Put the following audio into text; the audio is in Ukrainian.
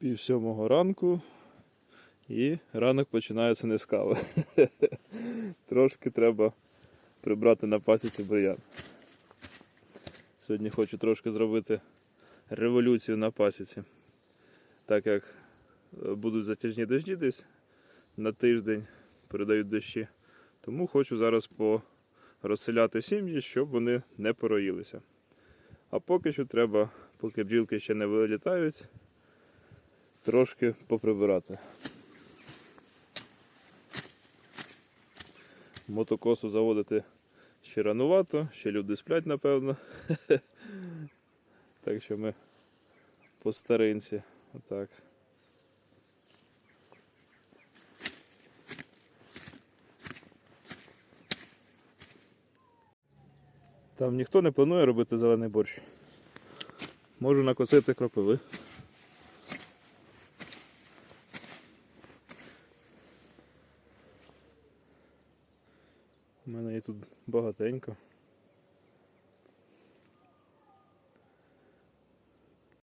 Пів сьомого ранку. І ранок починається не з кави. Трошки треба прибрати на пасіці бур'ян. Сьогодні хочу трошки зробити революцію на пасіці. Так як е, будуть затяжні дощі десь на тиждень, передають дощі. Тому хочу зараз порозселяти сім'ї, щоб вони не пороїлися. А поки що треба, поки бджілки ще не вилітають, трошки поприбирати. Мотокосу заводити ще ранувато, ще люди сплять, напевно. Так що ми по старинці. Отак. Там ніхто не планує робити зелений борщ. Можу накосити кропиви. У мене є тут багатенько.